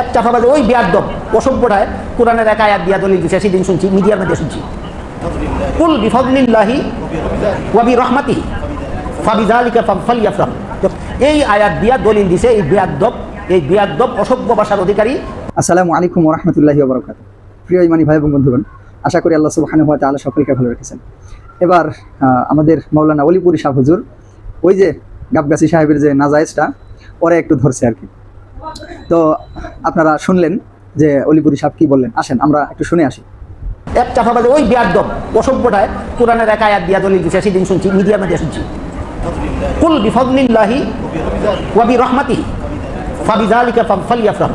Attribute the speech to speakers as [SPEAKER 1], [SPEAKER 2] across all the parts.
[SPEAKER 1] এক চাফাবাজে ওই বিয়াদ্দব অসভ্যটায় কোরআনের এক আয়াত দিয়া দলিল দিছে, সেদিন শুনছি, মিডিয়ার মধ্যে শুনছি। কুল বিফদলিল্লাহি ওয়াবি রহমাতি ফাবিজালিকা এই আয়াত দলিল দিছে এই এই অসভ্য ভাষার অধিকারী।
[SPEAKER 2] আসসালামু আলাইকুম রহমতুল্লাহি বরকাত। প্রিয় ইমানি ভাই এবং বন্ধুগণ, আশা করি আল্লাহ সুবহানাহু ওয়া তাআলা সকলকে ভালো রেখেছেন। এবার আমাদের মাওলানা অলিপুরি শাহ হুজুর, ওই যে গাবগাছি সাহেবের যে নাজায়েজটা, ওরা একটু ধরছে আর কি। তো আপনারা শুনলেন যে অলিপুরি সাহেব কি বললেন? আসেন, আমরা একটু শুনে আসি।
[SPEAKER 1] এক চাফাবাজে ওই বিয়াদ্দব অসভ্যটায় কোরআনের এক আয়াত দিয়া দলিল দিছে, সেদিন শুনছি মিডিয়ার মধ্যে শুনছি। কুল বিফদলিল্লাহি ওয়াবি রহমাতি ফাবিজালিকা ফালিয়াফরাহ।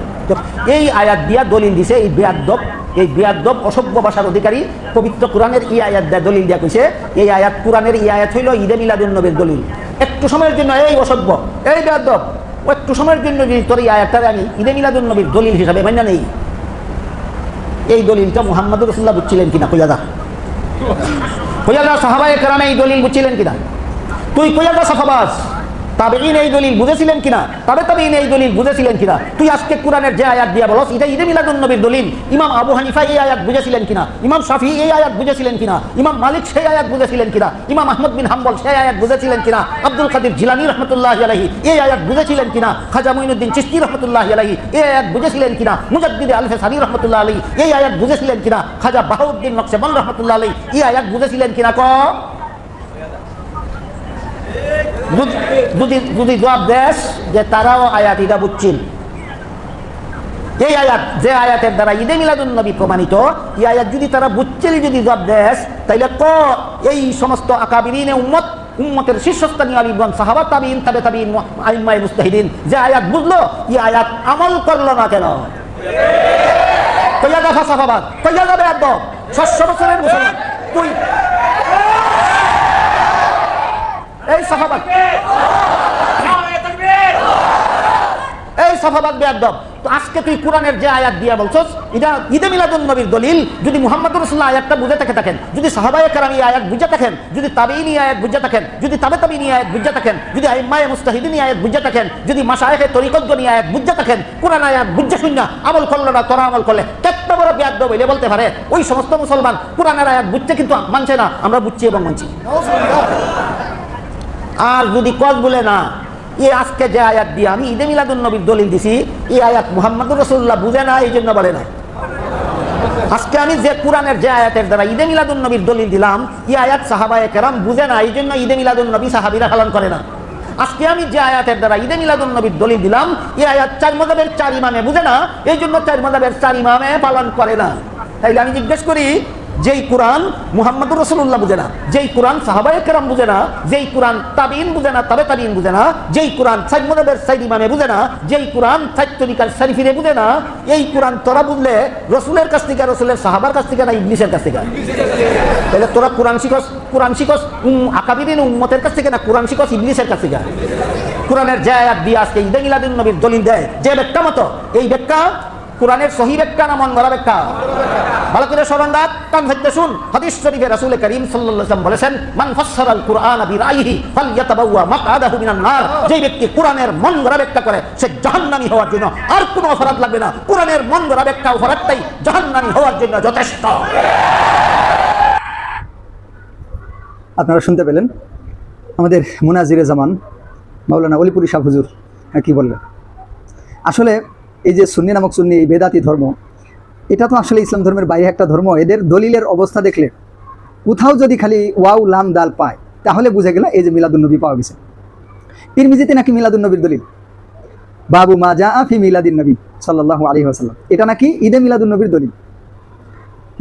[SPEAKER 1] এই আয়াত দিয়া দলিল দিছে এই বিয়াদ্দব এই বিয়াদ্দব অসভ্য ভাষার অধিকারী পবিত্র কোরআনের এই আয়াত দিয়া দলিল দিয়া কইছে, এই আয়াত কোরআনের এই আয়াত হইল ঈদে মিলাদুন নবীর দলিল। একটু সময়ের জন্য, এই অসভ্য, এই বিয়াদ্দব ও একটু সময়ের জন্য যদি তোর এই আয়াতটারে আমি ঈদে মিলাদুল নবীর দলিল হিসাবে মান্য নেই। এই দলিলটা মোহাম্মদ রসুল্লাহ বুঝছিলেন কিনা কইয়াদা কইয়াদা সাহাবায় কারণে এই দলিল বুঝছিলেন কিনা। তুই কইয়াদা সাহাবাস তাবেইন এই দলিল বুঝেছিলেন কিনা? তবে তাবেইন এই দলিল বুঝেছিলেন কিনা? তুই আজকে কোরআনের যে আয়াত দিয়া বলস এটা ঈদে মিলাদুন নবীর দলিল। ইমাম আবু হানিফা এই আয়াত বুঝেছিলেন কিনা? ইমাম শাফি এই আয়াত বুঝেছিলেন কিনা? ইমাম মালিক সেই আয়াত বুঝেছিলেন কিনা? ইমাম আহমদ বিন হাম্বল সেই আয়াত বুঝেছিলেন কিনা? আব্দুল কাদির জিলানি রহমতুল্লাহ আলাইহি এই আয়াত বুঝেছিলেন কিনা? খাজা মুইনুদ্দিন চিশতি রহমতুল্লাহ আলাইহি এই আয়াত বুঝেছিলেন কিনা? মুজাদ্দিদ আলফে সানি রহমতুল্লাহ আলাইহি এই আয়াত বুঝেছিলেন কিনা? খাজা বাহাউদ্দিন নকশেবন রহমতুল্লাহ আলাইহি এই আয়াত বুঝেছিলেন কিনা ক? যদি- জবাব দেশ যে তারাও আয়াত এটা বুঝছেন এই আয়াত যে আয়াতের দ্বারা ঈদে মিলাদুন নবী প্রমাণিত এই আয়াত যদি তারা বুঝছেন যদি জবাব দেশ তাইলে ক এই সমস্ত আকাবিরিনে উম্মত উম্মতের শীর্ষস্থানীয় আলিগণ সাহাবা তাবিন তাবে তাবিন আইম্মাই মুস্তাহিদিন যে আয়াত বুঝলো এই আয়াত আমল করল না কেন কইয়া দেখা সাহাবাদ কইয়া যাবে একদম ছশো বছরের মুসলমান তুই এই বেয়াদব, তো আজকে তুই কোরআনের যে আয়াত দিয়া বলছস এটা ঈদে নবীর দলিল, যদি মুহাম্মদ রাসূলুল্লাহ আয়াতটা বুঝে থাকে থাকেন, যদি কেরাম আয়াত বুঝে থাকেন, যদি আয়াত বুঝে থাকেন, যদি তাবে আয়াত বুঝে থাকেন, যদি আয়াত বুঝে থাকেন, যদি এই আয়াত বুঝে থাকেন, কোরআন আয়াত বুঝে শুননা আমল করল না, তোরা আমল করলে বড় বেয়াদব বলে বলতে পারে? ওই সমস্ত মুসলমান কোরআনের আয়াত বুঝছে কিন্তু মানছে না, আমরা বুঝছি এবং মানছি। আর যদি কজ বলে না এই আজকে যে আয়াত দিয়ে আমি ঈদে মিলাদুন নবীর দলিল দিছি এই আয়াত মুহাম্মদ রসুল্লাহ বুঝে না এই জন্য বলে না। আজকে আমি যে কোরআনের যে আয়াতের দ্বারা ঈদে মিলাদুন নবীর দলিল দিলাম এই আয়াত সাহাবায় কেরাম বুঝে না এই জন্য ঈদে মিলাদুন নবী সাহাবিরা পালন করে না। আজকে আমি যে আয়াতের দ্বারা ঈদে মিলাদুন নবীর দলিল দিলাম এই আয়াত চার মজাবের চার ইমামে বুঝে না এই জন্য চার মজাবের চার ইমামে পালন করে না। তাইলে আমি জিজ্ঞেস করি যেই কোরআন মুহাম্মদ রসুল্লাহ বুঝে না, যেই কোরআন সাহাবায়ে কেরাম বুঝে না, যেই কোরআন তাবিন বুঝে না, তবে তাবিন বুঝে না, যেই কোরআন সাইদ মজাবের সাইদ ইমামে বুঝে না, যেই কোরআন সাইদ তরিকার শরীফিরে বুঝে না, এই কোরআন তোরা বুঝলে রসুলের কাছ থেকে, রসুলের সাহাবার কাছ থেকে না ইবলিশের কাছ থেকে? তাহলে তোরা কোরআন শিখস কোরআন শিখস, উম উম্মতের কাছ থেকে না, কোরআন শিখস ইবলিশের কাছ থেকে? কোরআনের যে আয়াত দিয়ে আজকে ঈদে মিলাদুন নবীর দলিল দেয়, যে ব্যাখ্যা মতো, এই ব্যাখ্যা কোরআনের সহি ব্যাখ্যা না মন গড়া ব্যাখ্যা? ভালো করে স্মরণ রাখ কান ধরতে শুন। হাদিস শরীফে রাসূল করিম সাল্লাল্লাহু আলাইহি বলেছেন, মান ফাসসারাল কুরআন বিরাইহি ফালইয়াতাবাওয়া মাকআদাহু মিনান নার। যে ব্যক্তি কোরআনের মন গড়া ব্যাখ্যা করে, সে জাহান্নামী হওয়ার জন্য আর কোনো অপরাধ লাগবে না। কোরআনের মন গড়া ব্যাখ্যা অপরাধটাই জাহান্নামী হওয়ার জন্য যথেষ্ট।
[SPEAKER 2] আপনারা শুনতে পেলেন, আমাদের মুনাজিরে জামান, মাওলানা অলিপুরি শাহ হুজুর হ্যাঁ কী বললেন? আসলে এই যে সুন্নি নামক সুন্নি, এই বেদাতি ধর্ম এটা তো আসলে ইসলাম ধর্মের বাইরে একটা ধর্ম, এদের দলিলের অবস্থা দেখলে কোথাও যদি খালি ওয়াউ লাম, দাল পায়, তাহলে বুঝে গেল এই যে মিলাদুন্নবী পাওয়া গেছে। তিরমিজিতে নাকি মিলাদুন্নবীর দলিল? বাবু মা যা আফি মিলাদিন নবী সাল্লাহ আলী আসাল্লাম এটা নাকি ঈদে মিলাদুন্নবীর দলিল?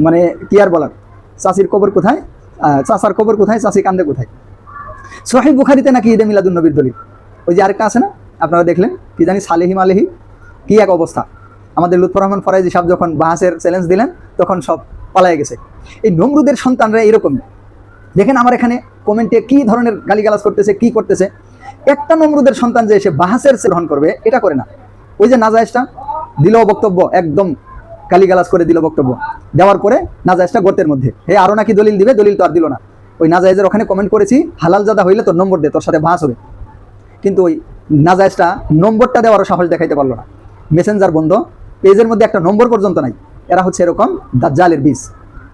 [SPEAKER 2] মানে কি আর বলার? চাষির কবর কোথায়? চাচার কবর কোথায়? চাষি কান্দে কোথায়? সোহেব বুখারিতে নাকি ঈদে মিলাদুন নবীর দলিল? ওই যে আরেকটা আছে না? আপনারা দেখলেন, কি জানি সালেহি মালেহি কি এক অবস্থা। আমাদের লুৎফর রহমান ফরাইজি সাহেব যখন বাহাসের চ্যালেঞ্জ দিলেন, তখন সব পালায় গেছে। এই নমরুদের সন্তানরা এরকম। দেখেন আমার এখানে কমেন্টে কি ধরনের গালিগালাজ করতেছে, কি করতেছে। একটা নমরুদের সন্তান যে এসে বাহাসের গ্রহণ করবে, এটা করে না। ওই যে নাজায়েজটা দিল বক্তব্য, একদম গালিগালাজ করে দিল বক্তব্য। দেওয়ার পরে নাজায়েজটা গর্তের মধ্যে। হে, আরও নাকি দলিল দিবে? দলিল তো আর দিল না। ওই নাজায়েজের ওখানে কমেন্ট করেছি, হালাল জাদা হইলে তোর নম্বর দে, তোর সাথে বাহাস হবে। কিন্তু ওই নাজায়েজটা নম্বরটা দেওয়ারও সাহস দেখাইতে পারল না। মেসেঞ্জার বন্ধ পেজের মধ্যে একটা নম্বর পর্যন্ত নাই। এরা হচ্ছে এরকম দাজ্জালের বীজ।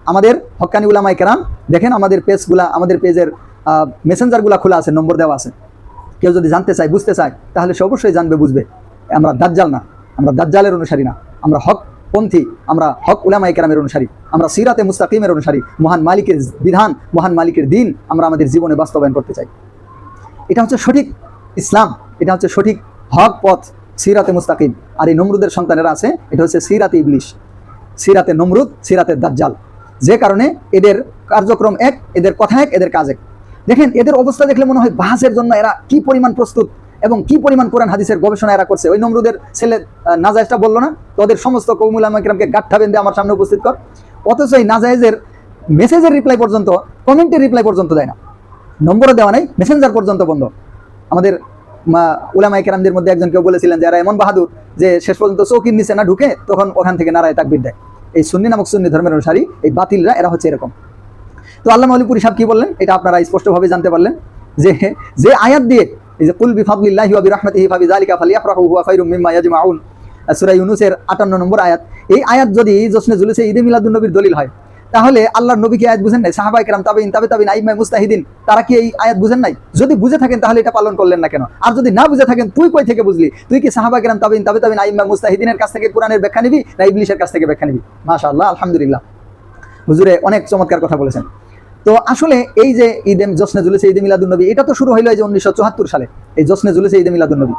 [SPEAKER 2] আমাদের হক্কানি উলামাই কেরাম, দেখেন আমাদের পেজগুলা, আমাদের পেজের মেসেঞ্জারগুলা খোলা আছে, নম্বর দেওয়া আছে। কেউ যদি জানতে চায়, বুঝতে চায়, তাহলে সে অবশ্যই জানবে, বুঝবে। আমরা দাজ্জাল না, আমরা দাজ্জালের অনুসারী না। আমরা হক পন্থী, আমরা হক উলামাই কেরামের অনুসারী। আমরা সিরাতে মুস্তাকিমের অনুসারী। মহান মালিকের বিধান, মহান মালিকের দিন আমরা আমাদের জীবনে বাস্তবায়ন করতে চাই। এটা হচ্ছে সঠিক ইসলাম, এটা হচ্ছে সঠিক হক পথ। সিরাতে মুস্তাকিম। আর এই নমরুদের সন্তানেরা আছে, এটা হচ্ছে সিরাতে ইবলিশ। সিরাতে নমরুদ, সিরাতে দাজ্জাল। যে কারণে এদের কার্যক্রম এক, এদের কথা এক, এদের কাজ এক। দেখেন, এদের অবস্থা দেখলে মনে হয় বাহাসের জন্য এরা কি পরিমাণ প্রস্তুত এবং কি পরিমাণ কোরআন হাদিসের গবেষণা এরা করছে। ওই নমরুদের ছেলে নাজায়েজটা বলল না? তোদের সমস্ত কৌমুল আমাকে গাঠা বেঁধে আমার সামনে উপস্থিত কর। অথচ এই নাজায়েজের মেসেজের রিপ্লাই পর্যন্ত কমেন্টের রিপ্লাই পর্যন্ত দেয় না। নম্বরও দেওয়া নাই মেসেঞ্জার পর্যন্ত বন্ধ। আমাদের উলামাই কেরামদের মধ্যে একজন কেউ বলেছিলেন যে এরা এমন বাহাদুর যে শেষ পর্যন্ত চৌকির নিচে না ঢুকে তখন ওখান থেকে নারায় তাকবির দেয়। এই সুন্নি নামক সুন্নি ধর্মের অনুসারী, এই বাতিলরা, এরা হচ্ছে এরকম। তো আল্লাহ মৌলিপুরি সাহেব কি বললেন? এটা আপনারা স্পষ্টভাবে জানতে পারলেন যে যে আয়াত দিয়ে, এই যে, কুল বিফাদলিল্লাহি ওয়া বিরহমাতিহি ফাবিযালিকা ফালিয়াফরাহু হুয়া খায়রুম মিম্মা ইয়াজমাউন। সূরা ইউনূসের 58 নম্বর আয়াত। এই আয়াত যদি জশ্নে জুলুসে ঈদে মিলাদুন নবীর দলিল হয় তাহলে আল্লাহর নবী কি আয়াত বুঝেন নাই? সাহাবাই কেরাম তাবিন তাবে তাবিন আইমাই মুস্তাহিদিন, তারা কি এই আয়াত বুঝেন নাই? যদি বুঝে থাকেন তাহলে এটা পালন করলেন না কেন? আর যদি না বুঝে থাকেন, তুই কই থেকে বুঝলি? তুই কি সাহাবা কেরাম তাবিন তাবে তাবিন আইমাই মুস্তাহিদিনের কাছ থেকে কোরআনের ব্যাখ্যা নিবি না ইবলিশের কাছ থেকে ব্যাখ্যা নিবি? মাশাআল্লাহ, আলহামদুলিল্লাহ। হুজুরে অনেক চমৎকার কথা বলেছেন। তো আসলে এই যে ঈদে জশ্নে জুলেছে ঈদে মিলাদুন্নবী এটা তো শুরু হইল এই যে উনিশশো চুয়াত্তর সালে, এই জশ্নে জুলেছে ঈদে মিলাদুন্নবী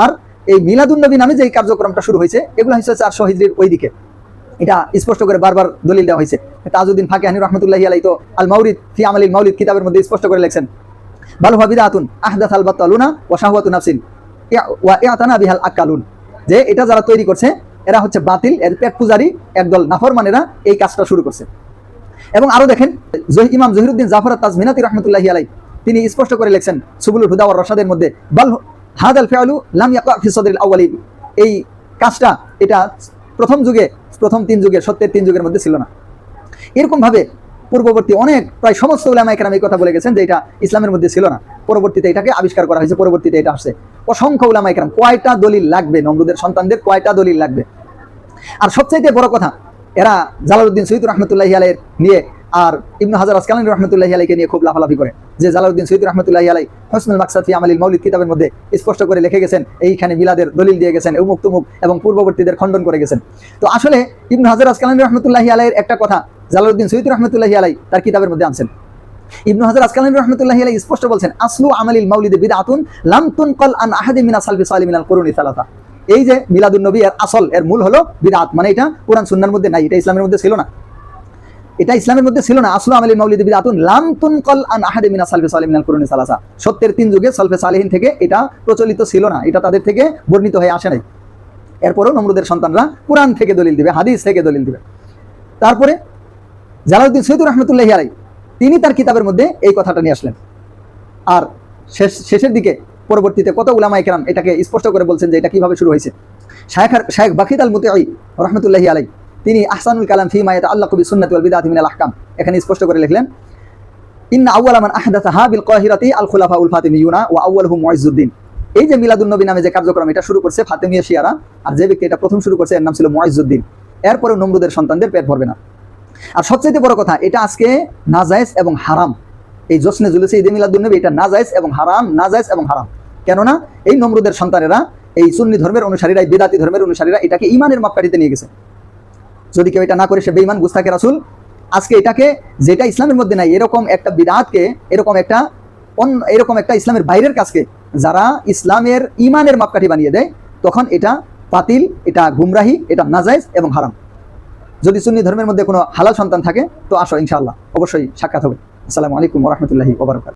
[SPEAKER 2] আর এই মিলাদুন্নবী নামে যে এই কার্যক্রমটা শুরু হয়েছে, এগুলো হচ্ছে চারশো হিজড়ির ওই দিকে এটা স্পষ্ট করে বারবার দলিল দেওয়া হয়েছে। তাজউদ্দিন ফাঁকে হানি রহমতুল্লাহি আলাই তো আল মাউরিদ ফি আমালিল মাউলিদ কিতাবের মধ্যে স্পষ্ট করে লেখছেন, বালু হাবিদা আতুন আহদাত আল বাত্তালুনা ওয়া শাহওয়াতু নাফসিন ইয়া- ওয়া ইয়াতানা বিহাল আকালুন যে এটা যারা তৈরি করছে, এরা হচ্ছে বাতিল, এর পেট পূজারি, একদল নাফরমানেরা এই কাজটা শুরু করছে। এবং আরও দেখেন, জহি- ইমাম জহিরুদ্দিন জাফর তাজমিনাতি রহমতুল্লাহি আলাই তিনি স্পষ্ট করে লেখছেন, সুবুলুল হুদা ওয়ার রশাদের মধ্যে, বাল হাদাল ফেয়ালু লাম ইয়াকা ফি সদরিল আউয়ালিন এই কাজটা, এটা প্রথম যুগে প্রথম তিন যুগের, সত্যের তিন যুগের মধ্যে ছিল না। এরকম ভাবে পূর্ববর্তী অনেক, প্রায় সমস্ত ওলামা একরাম এই কথা বলে গেছেন যে এটা ইসলামের মধ্যে ছিল না। পরবর্তীতে এটাকে আবিষ্কার করা হয়েছে, পরবর্তীতে এটা আসছে। অসংখ্য ওলামা একরাম কয়টা দলিল লাগবে নমরুদের সন্তানদের? কয়টা দলিল লাগবে? আর সবচাইতে বড় কথা, এরা জালালউদ্দিন সৈয়দ রহমতুল্লাহ আলের নিয়ে আর ইবনু হাজার আসকালানি রহমতুল্লাহি আলাইকে নিয়ে খুব লাফালাফি করে, যে জালালউদ্দিন সৈয়দ রহমতুল্লাহি আলাই হসনুল মাকসাদ ফি মৌলিদ কিতাবের মধ্যে স্পষ্ট করে লিখে গেছেন, এইখানে মিলাদের দলিল দিয়ে গেছেন, উমুক তুমুক এবং পূর্ববর্তীদের খণ্ডন করে গেছেন। তো আসলে ইবনু হাজার আসকালানি রহমতুল্লাহি আলাইয়ের একটা কথা জালালউদ্দিন সৈয়দ রহমতুল্লাহি আলাই তার কিতাবের মধ্যে আনছেন। ইবনু হাজার আসকালানি রহমতুল্লাহি আলাই স্পষ্ট বলছেন, আসলু আমালিল মাউলিদে বিদআতুন লাম তুনকাল আন আহাদি মিনা সালফি সালিম মিনাল কুরুনি সালাতা এই যে মিলাদুন নবী এর আসল, এর মূল হলো বিদআত মানে এটা কোরআন সুন্নাহর মধ্যে নাই, এটা ইসলামের মধ্যে ছিল না। এটা ইসলামের মধ্যে ছিল না। আসলু আমালিল মাউলিদ বিদআতুন লাম তুনকাল আন আহাদি মিনা সালফি সালিম মিনাল কুরুনি সালাসা। সত্যের তিন যুগে সালফে সালিহিন থেকে এটা প্রচলিত ছিল না। এটা তাদের থেকে বর্ণিত হয়ে আসে নাই। এরপরও নমরুদের সন্তানরা কোরআন থেকে দলিল দিবে, হাদিস থেকে দলিল দিবে। তারপরে জালাউদ্দিন সৈয়দ রহমতুল্লাহ আলাই তিনি তার কিতাবের মধ্যে এই কথাটা নিয়ে আসলেন। আর শেষ শেষের দিকে, পরবর্তীতে কত উলামায়ে কেরাম এটাকে স্পষ্ট করে বলছেন যে এটা কীভাবে শুরু হয়েছে। শায়েখ শায়েখ বাকিদ আল মুতাই রহমতুল্লাহি আলাই তিনি আহসানুল কালাম ফি মায়াত আল্লাহ কবি সুন্নাত বিদআত মিনাল আহকাম। এখানে স্পষ্ট করে লিখলেন, ইন্না আউয়ালা মান আহদাসাহা বিল কাহিরাতি আল খুলাফা উল ফাতিমিয়ুনা ওয়া আউয়ালহুম মুইজুদ্দিন এই যে মিলাদুন নবী নামে যে কার্যক্রম এটা শুরু করছে ফাতেমিয়া শিয়ারা, আর যে ব্যক্তি এটা প্রথম শুরু করছে এর নাম ছিল মুইজুদ্দিন এরপরে নমরুদের সন্তানদের পেট ভরবে না। আর সবচেয়ে বড় কথা, এটা আজকে নাজায়েজ এবং হারাম। এই জশ্নে জুলেছে ঈদে মিলাদুন্নবী এটা নাজায়েজ এবং হারাম, নাজায়েজ এবং হারাম। কেননা এই নমরুদের সন্তানেরা, এই সুন্নি ধর্মের অনুসারীরা, এই বেদাতি ধর্মের অনুসারীরা এটাকে ইমানের মাপকাঠিতে নিয়ে গেছে। যদি কেউ এটা না করে, সে বেঈমান গুস্তাকে রাসুল। আজকে এটাকে, যেটা ইসলামের মধ্যে নাই, এরকম একটা বিদাতকে, এরকম একটা অন্য এরকম একটা ইসলামের বাইরের কাজকে যারা ইসলামের ইমানের মাপকাঠি বানিয়ে দেয়, তখন এটা পাতিল এটা গুমরাহি, এটা নাজায়েজ এবং হারাম। যদি সুন্নি ধর্মের মধ্যে কোনো হালাল সন্তান থাকে, তো আসো ইনশাআল্লাহ, অবশ্যই সাক্ষাৎ হবে। আসসালামু আলাইকুম রহমতুল্লাহি ওবরাকাত